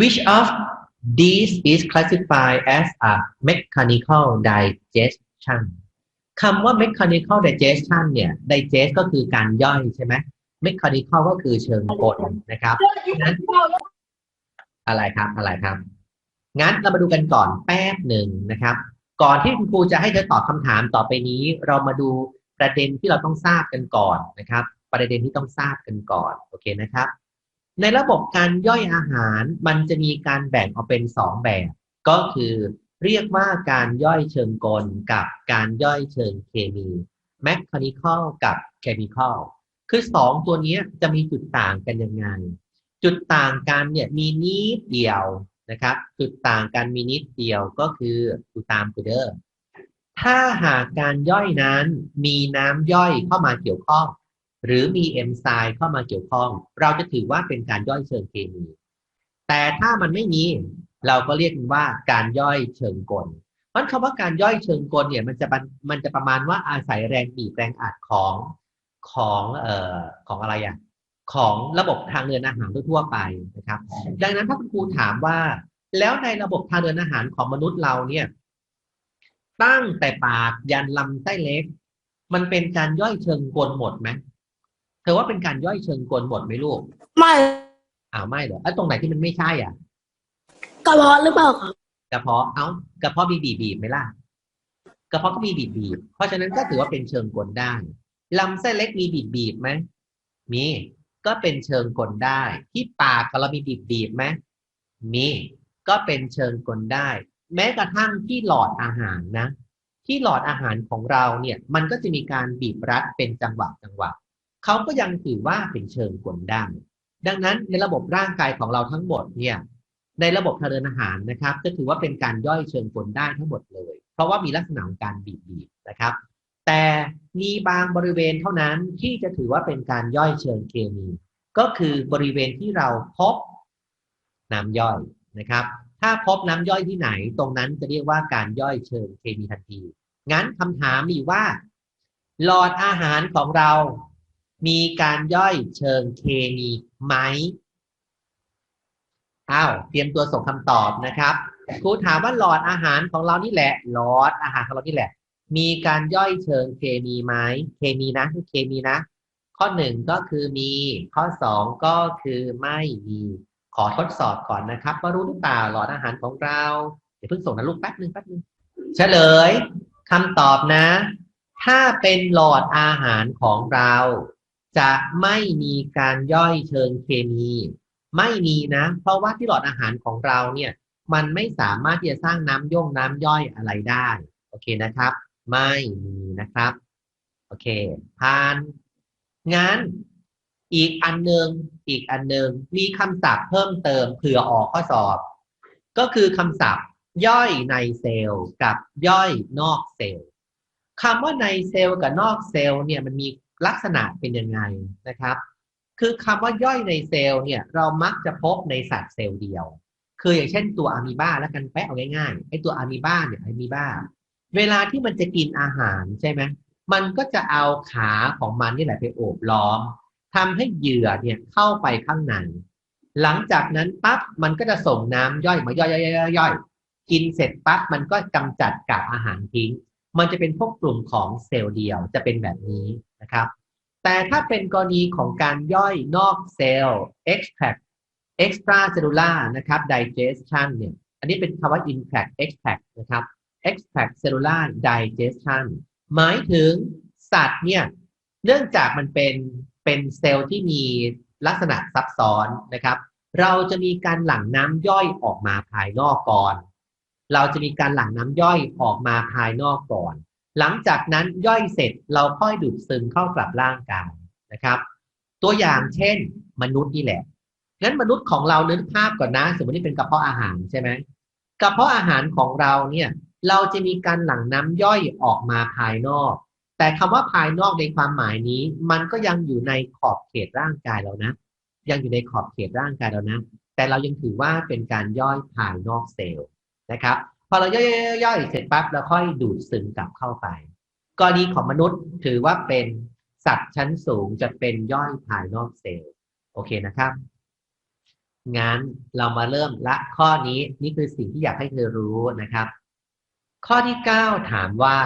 which of these is classified as a mechanical digestion คำว่า mechanical digestion เนี่ย digest ก็คือการย่อยใช่ไหม mechanical ก็คือเชิงกลนะครับงั้นอะไรครับอะไรครับ งั้นเรามาดูกันก่อนแป๊บหนึ่งนะครับ ก่อนที่คุณครูจะให้เธอตอบคำถามต่อไปนี้ เรามาดูประเด็นที่เราต้องทราบกันก่อนนะครับ ประเด็นที่ต้องทราบกันก่อน โอเคนะครับ ในระบบการย่อยอาหารมันจะมีการแบ่งออกเป็นสองแบบ ก็คือเรียกว่าการย่อยเชิงกลกับการย่อยเชิงเคมี mechanical กับ chemical คือสองตัวนี้จะมีจุดต่างกันยังไง จุดต่างกันเนี่ยมีนิดเดียวนะครับ จุดต่างกันมีนิดเดียวก็คือดูตามกูเดอร์ถ้าหากการย่อยนั้นมีน้ำย่อยเข้ามาเกี่ยวข้อง หรือมีเอนไซม์เข้ามาเกี่ยวข้อง เราจะถือว่าเป็นการย่อยเชิงเคมี แต่ถ้ามันไม่มีเราก็เรียกมันว่าการย่อยเชิงกลเพราะคำว่าการย่อยเชิงกลเนี่ยมันจะมันจะประมาณว่าอาศัยแรงบีบแรงอัดของของเอ่อของอะไรอะของระบบทางเดินอาหารทั่วไปนะครับ ดังนั้นถ้าคุณครูถามว่าแล้วในระบบทางเดินอาหารของมนุษย์เราเนี่ย ตั้งแต่ปากยันลำไส้เล็ก มันเป็นการย่อยเชิงกลหมดไหม ธอว่าเป็นการย่อยเชิงกลหมดไหมลูก ไม่อ้าวไม่เหรอไอ้ตรงไหนที่มันไม่ใช่อะกระเพาะหรือเปล่าครับกระเพาะเอ้ากระเพาะมีบีบบีบไหมล่ะกระเพาะก็มีบีบบีบเพราะฉะนั้นก็ถือว่าเป็นเชิงกลได้ลำไส้เล็กมีบีบบีบไหมมีก็เป็นเชิงกลได้ ที่ปากของเรามีบีบบีบไหมมีก็เป็นเชิงกลได้ แม้กระทั่งที่หลอดอาหารนะ ที่หลอดอาหารของเราเนี่ย มันก็จะมีการบีบรัดเป็นจังหวะจังหวะ เขาก็ยังถือว่าเป็นเชิงกลได้ดังนั้นในระบบร่างกายของเราทั้งหมดเนี่ยในระบบทางเดินอาหารนะครับ จะถือว่าเป็นการย่อยเชิงกลได้ทั้งหมดเลย เพราะว่ามีลักษณะของการบีบบีบนะครับ แต่มีบางบริเวณเท่านั้นที่จะถือว่าเป็นการย่อยเชิงเคมี ก็คือบริเวณที่เราพบน้ำย่อยนะครับ ถ้าพบน้ำย่อยที่ไหน ตรงนั้นจะเรียกว่าการย่อยเชิงเคมีทันที งั้นคำถามมีว่า หลอดอาหารของเรา มีการย่อยเชิงเคมีไหมอ้าวเตรียมตัวส่งคำตอบนะครับครูถามว่าหลอดอาหารของเรานี่แหละ หลอดอาหารของเรานี่แหละ มีการย่อยเชิงเคมีไหมเคมีนะคือเคมีนะ ข้อหนึ่งก็คือมี ข้อสองก็คือไม่มี ขอทดสอบก่อนนะครับ ว่ารู้หรือเปล่าหลอดอาหารของเราเดี๋ยวเพิ่งส่งนะลูกแป๊บหนึ่งแป๊บหนึ่งเฉลยคำตอบนะ ถ้าเป็นหลอดอาหารของเรา จะไม่มีการย่อยเชิงเคมี ไม่มีนะ เพราะว่าที่หลอดอาหารของเราเนี่ย มันไม่สามารถที่จะสร้างน้ำย่งน้ำย่อยอะไรได้ โอเคนะครับ ไม่มีนะครับ โอเคผ่านงั้นอีกอันหนึ่งอีกอันหนึ่งมีคำศัพท์เพิ่มเติมเผื่อออกข้อสอบ ก็คือคำศัพท์ย่อยในเซลล์กับย่อยนอกเซลล์คำว่าในเซลล์กับนอกเซลล์เนี่ยมันมี ลักษณะเป็นยังไงนะครับ คือคำว่าย่อยในเซลล์เนี่ยเรามักจะพบในสัตว์เซลล์เดียว คืออย่างเช่นตัวอะมีบาแล้วกันแปะเอาง่ายๆไอ้ตัวอะมีบาเนี่ยอะมีบาเวลาที่มันจะกินอาหารใช่ไหมมันก็จะเอาขาของมันนี่แหละไปโอบล้อมทำให้เหยื่อเนี่ยเข้าไปข้างในหลังจากนั้นปั๊บมันก็จะส่งน้ำย่อยมาย่อยย่อยย่อยย่อยกินเสร็จปั๊บมันก็กำจัดกากอาหารทิ้ง มันจะเป็นพวกกลุ่มของเซลล์เดียวจะเป็นแบบนี้นะครับ แต่ถ้าเป็นกรณีของการย่อยนอกเซลล์ extract extracellular นะครับ digestion เนี่ย อันนี้เป็นคำว่า impact extract นะครับ extract cellular digestion หมายถึงสัตว์เนี่ย เนื่องจากมันเป็นเป็นเซลล์ที่มีลักษณะซับซ้อนนะครับ เราจะมีการหลั่งน้ำย่อยออกมาภายนอกก่อน เราจะมีการหลั่งน้ำย่อยออกมาภายนอกก่อน หลังจากนั้นย่อยเสร็จเราค่อยดูดซึมเข้ากลับร่างกายนะครับ ตัวอย่างเช่น มนุษย์นี่แหละงั้นมนุษย์ของเราเนึกภาพก่อนนะ สมมตินี่เป็นกระเพาะอาหารใช่ไหมกระเพาะอาหารของเราเนี่ยเราจะมีการหลั่งน้ำย่อยออกมาภายนอก แต่คำว่าภายนอกในความหมายนี้ มันก็ยังอยู่ในขอบเขตร่างกายเรานะ ยังอยู่ในขอบเขตร่างกายเรานะ แต่เรายังถือว่าเป็นการย่อยภายนอกเซลล์ นะครับ พอเราย่อยย่อยเสร็จปั๊บเราค่อยดูดซึมกลับเข้าไปกรณีของมนุษย์ถือว่าเป็นสัตว์ชั้นสูงจะเป็นย่อยภายนอกเซลล์โอเคนะครับงั้นเรามาเริ่มละข้อนี้นี่คือสิ่งที่อยากให้เธอรู้นะครับ ข้อที่เก้าถามว่า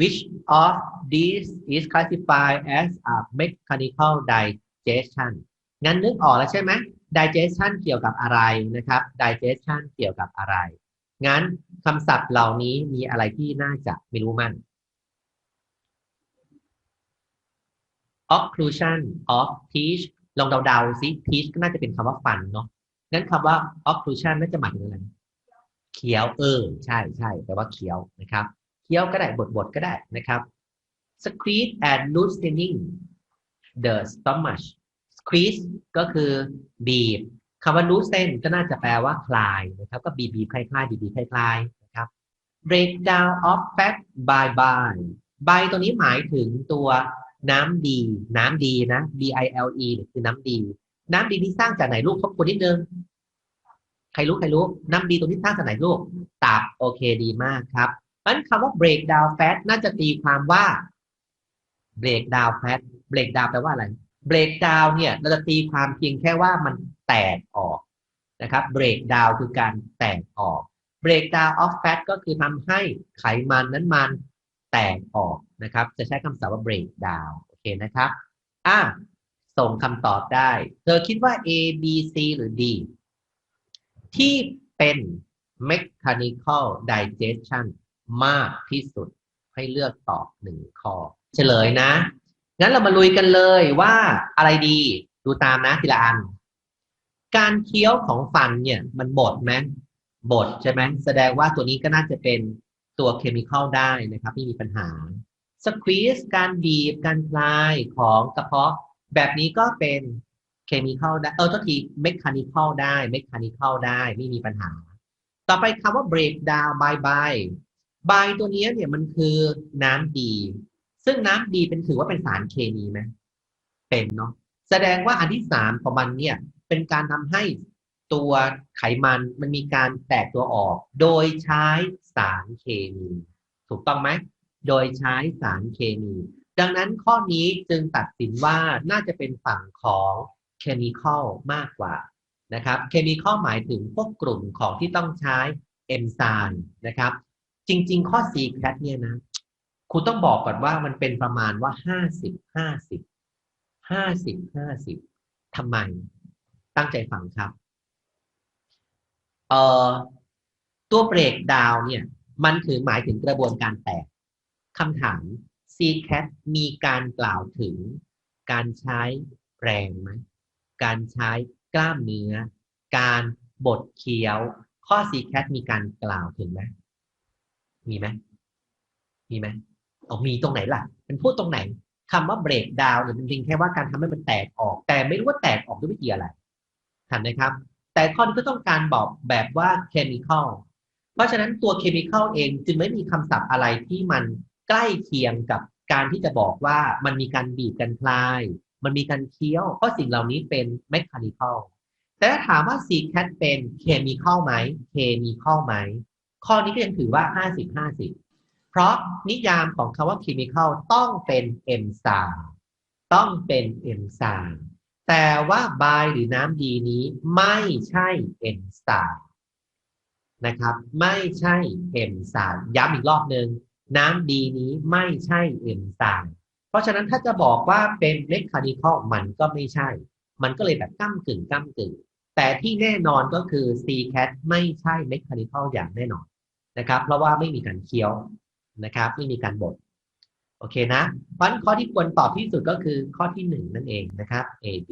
which of these is classified as a mechanical digestion งั้นนึกออกแล้วใช่ไหม digestion เกี่ยวกับอะไรนะครับ digestion เกี่ยวกับอะไร งั้นคำศัพท์เหล่านี้มีอะไรที่น่าจะไม่รู้มั่น occlusion of teeth ลองเดาๆซิ teeth ก็น่าจะเป็นคำว่าฟันเนาะงั้นคำว่า occlusion น่าจะหมายถึงอะไรเคี้ยวเออ ใช่ใช่แปลว่าเคี้ยวนะครับเคี้ยวก็ได้บดบดก็ได้นะครับ squeeze and loosening the stomach squeeze ก็คือบีบคำว่า loosen ก็น่าจะแปลว่าคลายนะครับ ก็บีบบีบคลายคลายบีบบีบคลายคลายนะครับ breakdown of fat by by by ตัวนี้หมายถึงตัวน้ำดี น้ำดีนะ B I L E คือน้ำดี น้ำดีที่สร้างจากไหนลูกทบทวนนิดนึงใครรู้ใครรู้น้ำดีตรงนี้สร้างจากไหนลูกตับโอเคดีมากครับนั้นคำว่า break down fat น่าจะตีความว่า break down fat break down แปลว่าอะไร break down เนี่ยเราจะตีความเพียงแค่ว่ามันแตกออกนะครับ break down คือการแตกออก break down of fat ก็คือทำให้ไขมันนั้นมันแตกออกนะครับ จะใช้คำศัพท์ว่า break down โอเคนะครับอะส่งคำตอบได้ เธอคิดว่า A B C หรือ D ที่เป็น mechanical digestion มากที่สุดให้เลือกตอบหนึ่งข้อ เฉลยนะ งั้นเรามาลุยกันเลยว่าอะไรดีดูตามนะทีละอัน การเคี้ยวของฟันเนี่ย มันบดไหมบดใช่ไหมแสดงว่าตัวนี้ก็น่าจะเป็นตัวเคมีคอลได้นะครับไม่มีปัญหาสควีสการบีบการคลายของกระเพาะ แบบนี้ก็เป็นเคมีคอลได้เออตัทีเมคานิคอลได้เมคานิคอลได้ไม่มีปัญหา ต่อไปคำว่า break down by by by ตัวนี้เนี่ยมันคือน้ำดี ซึ่งน้ำดีเป็นถือว่าเป็นสารเคมีไหมเป็นเนาะแสดงว่าอันที่สามของมันเนี่ย เป็นการทำให้ตัวไขมันมันมีการแตกตัวออก โดยใช้สารเคมี ถูกต้องไหมโดยใช้สารเคมี ดังนั้นข้อนี้จึงตัดสินว่าน่าจะเป็นฝั่งของเคมีคอลมากกว่านะครับเคมีคอลหมายถึงพวกกลุ่มของที่ต้องใช้เอนไซม์นะครับ จริง ๆ ข้อ C แคทเนี่ยนะ คุณต้องบอกก่อนว่ามันเป็นประมาณว่าห้าสิบห้าสิบห้าสิบห้าสิบทำไม ตั้งใจฟังครับเอ่อตัวเบรกดาวเนี่ย มันถือหมายถึงกระบวนการแตกคำถาม C cat มีการกล่าวถึงการใช้แรงไหมการใช้กล้ามเนื้อ การบดเคี้ยว ข้อ C cat มีการกล่าวถึงไหมมีไหมมีไหม เอามีตรงไหนล่ะ มันพูดตรงไหนคำว่าเบรกดาวนี่ยมันเพียงแค่ว่าการทำให้มันแตกออก แต่ไม่รู้ว่าแตกออกด้วยวิธีอะไรทันไหมครับ แต่ข้อนี้ก็ต้องการบอกแบบว่าเคมีคอลเพราะฉะนั้นตัวเคมีคอลเองจึงไม่มีคำศัพท์อะไรที่มันใกล้เคียงกับการที่จะบอกว่ามันมีการบีบกันคลาย มันมีการเคี้ยว เพราะสิ่งเหล่านี้เป็นเมคานิคอลแต่ถ้าถามว่า C cat เป็นเคมีคอลไหมเคมีคอลไหมข้อนี้ก็ยังถือว่า 50 50 เพราะนิยามของคำว่า chemical ต้องเป็นเอนไซม์ต้องเป็นเอนไซม์แต่ว่าบายหรือน้ำดีนี้ไม่ใช่เอนไซม์นะครับไม่ใช่เอนไซม์ย้ำอีกรอบหนึ่งน้ำดีนี้ไม่ใช่เอนไซม์เพราะฉะนั้นถ้าจะบอกว่าเป็นเมคานิคอลมันก็ไม่ใช่ มันก็เลยแบบก้ากึ่งก้ากึ่งแต่ที่แน่นอนก็คือ C cat ไม่ใช่เมคานิคอลอย่างแน่นอนนะครับ เพราะว่าไม่มีการเคี้ยว นะครับ ไม่มีการบดโอเคนะเพราะข้อที่ควรตอบที่สุดก็คือข้อที่หนึ่งนั่นเองนะครับ A B